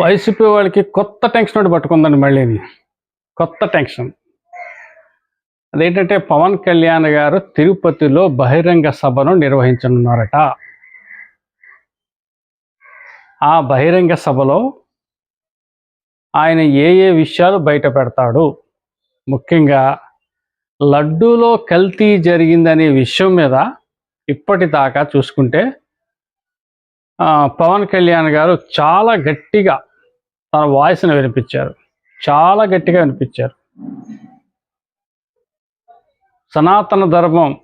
YCP వాళ్ళకి కొత్త tension ఒకటి పట్టుకుందండి మళ్ళీ కొత్త టెన్షన్. అదేంటంటే పవన్ కళ్యాణ్ గారు తిరుపతిలో బహిరంగ సభను నిర్వహించనున్నారట. ఆ బహిరంగ సభలో ఆయన ఏ ఏ విషయాలు బయట పెడతాడు? ముఖ్యంగా లడ్డూలో కల్తీ జరిగిందనే విషయం మీద ఇప్పటిదాకా చూసుకుంటే పవన్ కళ్యాణ్ గారు చాలా గట్టిగా తన వాయిస్ని వినిపించారు. చాలా గట్టిగా వినిపించారు. సనాతన ధర్మం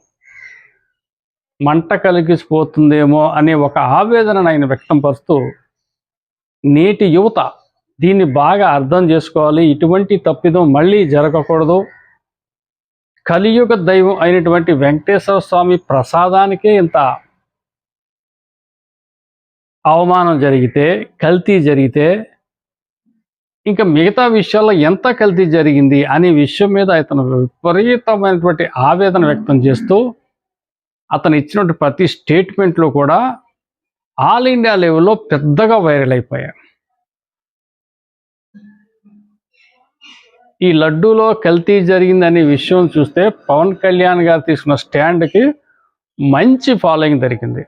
మంట కలిగిసిపోతుందేమో అనే ఒక ఆవేదనను ఆయన వ్యక్తం పరుస్తూ నేటి యువత దీన్ని బాగా అర్థం చేసుకోవాలి. ఇటువంటి తప్పిదం మళ్ళీ జరగకూడదు. కలియుగ దైవం అయినటువంటి వెంకటేశ్వర స్వామి ప్రసాదానికే ఇంత అవమానం జరిగితే కల్తీ జరిగితే ఇంకా మిగతా విషయాల్లో ఎంత కల్తీ జరిగింది అనే విషయం మీద అతను విపరీతమైనటువంటి ఆవేదన వ్యక్తం చేస్తూ అతను ఇచ్చినటువంటి ప్రతి స్టేట్మెంట్లో కూడా ఆల్ ఇండియా లెవెల్లో పెద్దగా వైరల్ అయిపోయాయి ఈ లడ్డూలో కల్తీ జరిగిందనే విషయం చూస్తే పవన్ కళ్యాణ్ గారు తీసుకున్న స్టాండ్కి మంచి ఫాలోయింగ్ దొరికింది.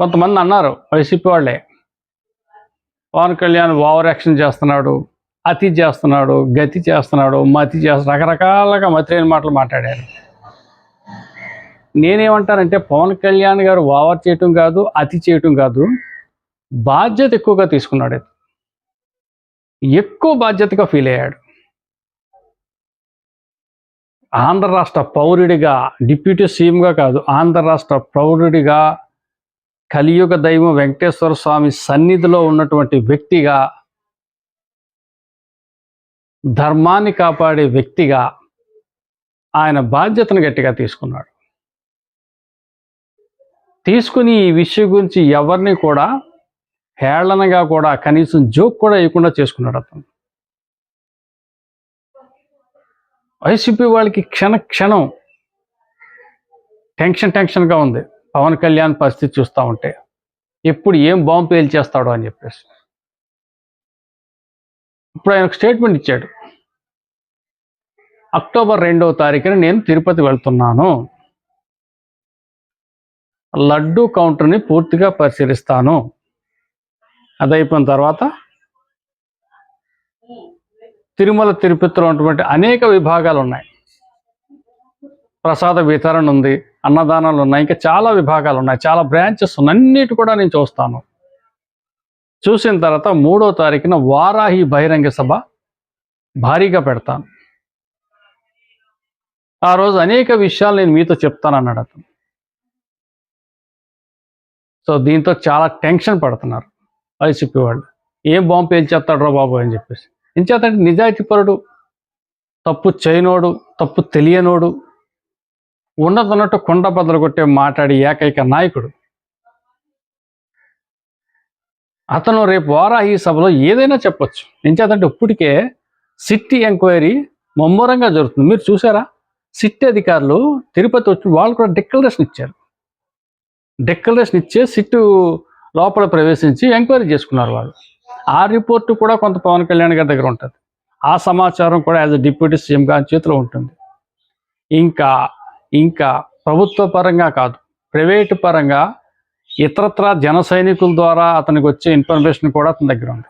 కొంతమంది అన్నారు వైసీపీ వాళ్ళే పవన్ కళ్యాణ్ ఓవర్ యాక్షన్ చేస్తున్నాడు అతి చేస్తున్నాడు గతి చేస్తున్నాడు మతి చేస్తున్నాడు రకరకాలుగా మతిలేని మాటలు మాట్లాడారు. నేనేమంటానంటే పవన్ కళ్యాణ్ గారు ఓవర్ చేయటం కాదు అతి చేయటం కాదు బాధ్యత ఎక్కువగా తీసుకున్నాడు. ఎక్కువ బాధ్యతగా ఫీల్ అయ్యాడు. ఆంధ్ర రాష్ట్ర పౌరుడిగా డిప్యూటీ సీఎంగా కాదు ఆంధ్ర రాష్ట్ర పౌరుడిగా కలియుగ దైవం వెంకటేశ్వర స్వామి సన్నిధిలో ఉన్నటువంటి వ్యక్తిగా ధర్మాన్ని కాపాడే వ్యక్తిగా ఆయన బాధ్యతను గట్టిగా తీసుకున్నాడు. తీసుకుని ఈ విషయం గురించి ఎవరిని కూడా హేళనగా కూడా కనీసం జోక్ కూడా వేయకుండా చేసుకున్నాడు అతను. వైసీపీ వాళ్ళకి క్షణ క్షణం టెన్షన్ టెన్షన్గా ఉంది. పవన్ కళ్యాణ్ పరిస్థితి చూస్తూ ఉంటే ఎప్పుడు ఏం బాంబు పేల్చేస్తాడో అని చెప్పేసి. ఇప్పుడు ఆయన ఒక స్టేట్మెంట్ ఇచ్చాడు. అక్టోబర్ రెండవ తారీఖున నేను తిరుపతి వెళ్తున్నాను. లడ్డు కౌంటర్ని పూర్తిగా పరిశీలిస్తాను. అది అయిపోయిన తర్వాత తిరుమల తిరుపతిలో ఉన్నటువంటి అనేక విభాగాలు ఉన్నాయి. ప్రసాద వితరణ ఉంది అన్నదానాలు ఉన్నాయి ఇంకా చాలా విభాగాలు ఉన్నాయి చాలా బ్రాంచెస్ ఉన్నాయి అన్నిటి కూడా నేను చూస్తాను. చూసిన తర్వాత మూడో తారీఖున వారాహి బహిరంగ సభ భారీగా పెడతాను. ఆ రోజు అనేక విషయాలు నేను మీతో చెప్తాను అన్నాడు అతను. సో దీంతో చాలా టెన్షన్ పడుతున్నారు వైసీపీ వాళ్ళు. ఏం బాంబు పేల్చేస్తాడు బాబు అని చెప్పేసి. ఇంచేతంటే నిజాయితీపరుడు తప్పు చేయనోడు తప్పు తెలియనోడు ఉన్నదన్నట్టు కొండ బద్దలు కొట్టే మాట్లాడి ఏకైక నాయకుడు. అతను రేపు వారాహి సభలో ఏదైనా చెప్పొచ్చు. ఎంచేతంటే ఇప్పటికే సిట్టి ఎంక్వైరీ ముమ్మరంగా జరుగుతుంది. మీరు చూసారా? సిట్టి అధికారులు తిరుపతి వచ్చి వాళ్ళు కూడా డిక్లరేషన్ ఇచ్చారు. డిక్లరేషన్ ఇచ్చే సిట్టు లోపల ప్రవేశించి ఎంక్వైరీ చేసుకున్నారు వాళ్ళు. ఆ రిపోర్టు కూడా కొంత పవన్ కళ్యాణ్ గారి దగ్గర ఉంటుంది. ఆ సమాచారం కూడా యాజ్ అ డిప్యూటీ సీఎం గారి చేతిలో ఉంటుంది. ఇంకా ఇంకా ప్రభుత్వ పరంగా కాదు ప్రైవేటు పరంగా ఇతరత్ర జన సైనికుల ద్వారా అతనికి వచ్చే ఇన్ఫర్మేషన్ కూడా అతని దగ్గర ఉంది.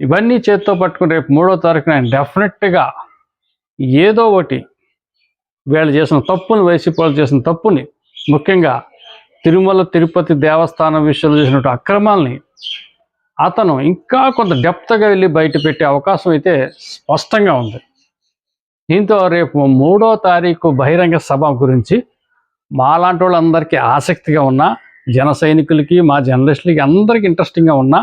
ఇవన్నీ చేత్తో పట్టుకుని రేపు మూడో తారీఖున ఆయన డెఫినెట్గా ఏదో ఒకటి వీళ్ళు చేసిన తప్పుని వైసీపీ వాళ్ళు చేసిన తప్పుని ముఖ్యంగా తిరుమల తిరుపతి దేవస్థానం విషయంలో చేసినటువంటి అక్రమాల్ని అతను ఇంకా కొంత డెప్త్గా వెళ్ళి బయట పెట్టే అవకాశం అయితే స్పష్టంగా ఉంది. దీంతో రేపు మూడో తారీఖు బహిరంగ సభ గురించి మాలాంటి వాళ్ళందరికీ ఆసక్తిగా ఉన్న జన సైనికులకి మా జర్నలిస్టులకి అందరికీ ఇంట్రెస్టింగ్గా ఉన్న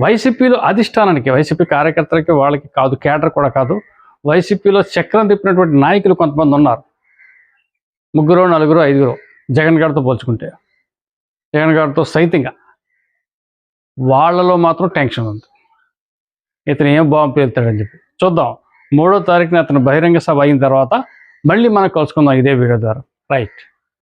వైసీపీలో అధిష్టానానికి వైసీపీ కార్యకర్తలకి వాళ్ళకి కాదు కేడర్ కూడా కాదు వైసీపీలో చక్రం తిప్పినటువంటి నాయకులు కొంతమంది ఉన్నారు. ముగ్గురు నలుగురు ఐదుగురు జగన్ గారితో పోల్చుకుంటే. జగన్ గారితో సైతంగా. వాళ్ళలో మాత్రం టెన్షన్ ఉంది. ఇతను ఏం బాంబు పేలుతాడని చెప్పి. చూద్దాం. మూడో తారీఖున అతను బహిరంగ సభ అయిన తర్వాత మళ్ళీ మనం కలుసుకుందాం ఇదే వీడియో ద్వారా. రైట్.